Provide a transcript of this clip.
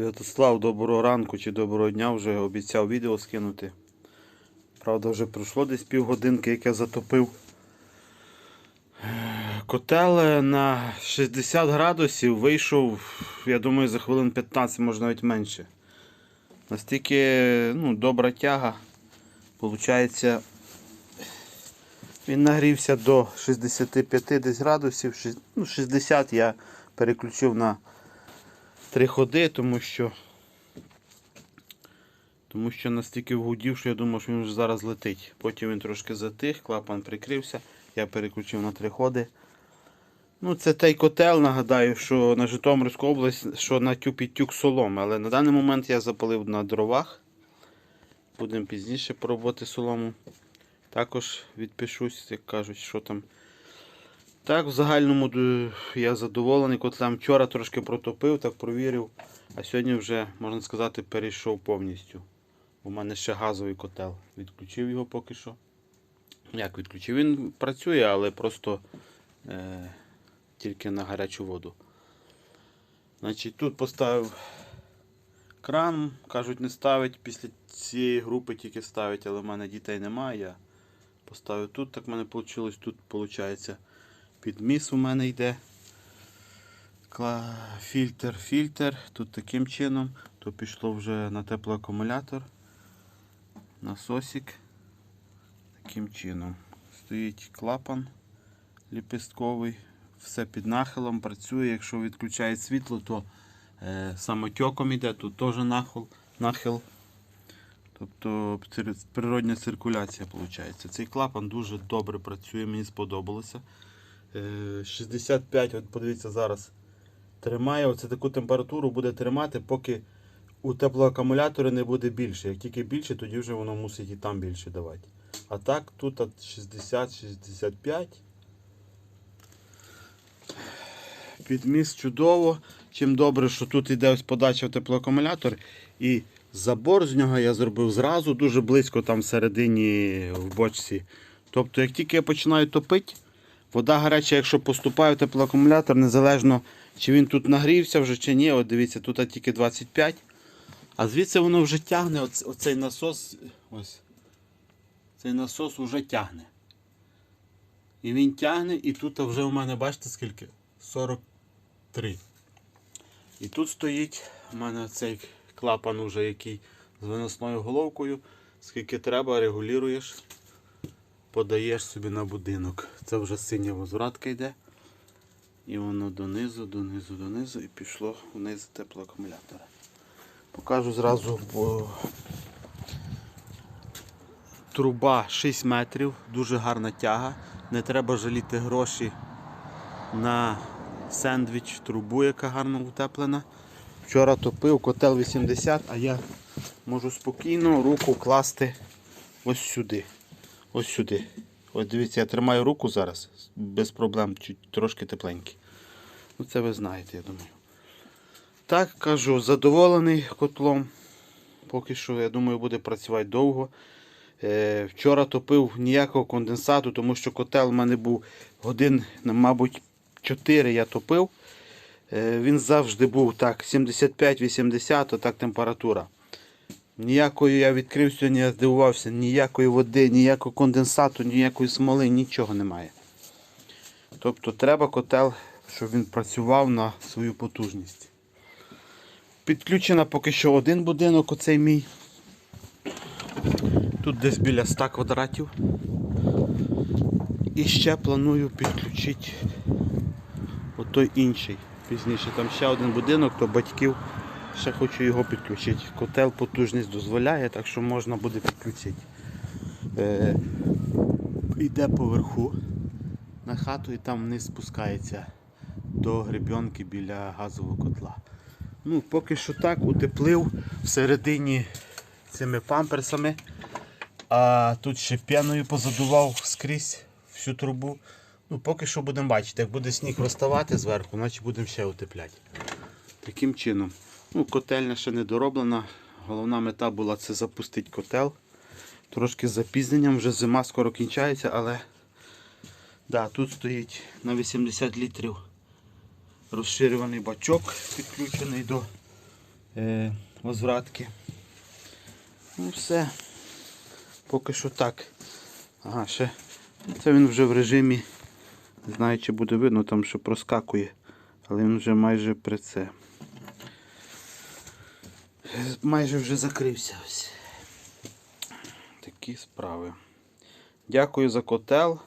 Святослав, доброго ранку чи доброго дня вже обіцяв відео скинути. Правда, вже пройшло десь півгодинки, як я затопив. Котел на 60 градусів вийшов, я думаю, за хвилин 15, може навіть менше. Настільки ну, добра тяга. Получається, він нагрівся до 65 десь градусів. Ну, 60 я переключив на три ходи, тому що тому що настільки вгудів, що я думав, що він вже зараз летить. Потім він трошки затих, клапан прикрився, я переключив на три ходи. Ну, це той котел, нагадаю, що на Житомирську область, що на тюпі тюк соломи. Але на даний момент я запалив на дровах. Будемо пізніше пробувати солому. Також відпишусь, як кажуть, що там. Так, в загальному я задоволений котлем. Вчора трошки протопив, так провірив. А сьогодні вже, можна сказати, перейшов повністю. У мене ще газовий котел. Відключив його поки що. Як відключив? Він працює, але просто е, тільки на гарячу воду. Значить, тут поставив кран, кажуть, не ставить. Після цієї групи тільки ставить, але в мене дітей немає. Я поставив тут, так в мене вийшло. Тут виходить підміс у мене йде. Фільтр, фільтр. Тут таким чином. То пішло вже на теплоакумулятор. Насосик. Таким чином. Стоїть клапан ліпістковий. Все під нахилом працює. Якщо відключає світло, то е, самотьоком іде, тут теж нахил. нахил. Тобто природня циркуляція виходить. Цей клапан дуже добре працює, мені сподобалося. Е, 65, от подивіться зараз, тримає оце таку температуру буде тримати, поки у теплоакумулятора не буде більше. Як тільки більше, тоді вже воно мусить і там більше давати. А так, тут 60-65. Підміс чудово. Чим добре, що тут йде ось подача в теплоакумулятор. І забор з нього я зробив зразу, дуже близько там всередині в бочці. Тобто, як тільки я починаю топити, вода гаряча, якщо поступає в теплоакумулятор, незалежно чи він тут нагрівся вже чи ні. От дивіться, тут тільки 25. А звідси воно вже тягне, оцей насос. Ось. Цей насос вже тягне. І він тягне, і тут вже у мене, бачите, скільки? 43. І тут стоїть у мене цей клапан уже який з виносною головкою. Скільки треба, регулюєш, подаєш собі на будинок. Це вже синя возвратка йде. І воно донизу, донизу, донизу і пішло вниз теплоакумулятора. Покажу зразу, бо труба 6 метрів, дуже гарна тяга. Не треба жаліти гроші на сендвіч, трубу, яка гарно утеплена. Вчора топив котел 80, а я можу спокійно руку класти ось сюди. Ось сюди. Ось дивіться, я тримаю руку зараз без проблем, чуть трошки тепленький. Ну це ви знаєте, я думаю. Так, кажу, задоволений котлом. Поки що, я думаю, буде працювати довго. Е, вчора топив ніякого конденсату, тому що котел у мене був годин, мабуть, 4 я топив. Е, він завжди був так, 75-80, отак температура. Ніякої я відкрив сьогодні, я здивувався, ніякої води, ніякого конденсату, ніякої смоли, нічого немає. Тобто треба котел, щоб він працював на свою потужність. Підключена поки що один будинок, оцей мій. Тут десь біля 100 квадратів. І ще планую підключити отой інший. Пізніше там ще один будинок, то батьків ще хочу його підключити. Котел потужність дозволяє, так що можна буде підключити. Е, йде поверху на хату і там вниз спускається до гребінки біля газового котла. Ну, поки що так, утеплив всередині цими памперсами. А тут ще п'яною позадував скрізь всю трубу. Ну, поки що будемо бачити, як буде сніг розставати зверху, значить будемо ще утепляти. Таким чином. Ну, котельня ще не дороблена. Головна мета була це запустити котел. Трошки з запізненням, вже зима скоро кінчається, але да, тут стоїть на 80 літрів розширюваний бачок, підключений до е, возвратки. Ну все. Поки що так. Ага, ще. Це він вже в режимі. Не знаю, чи буде видно, там що проскакує. Але він вже майже при це. Майже вже закрився ось. Такі справи. Дякую за котел.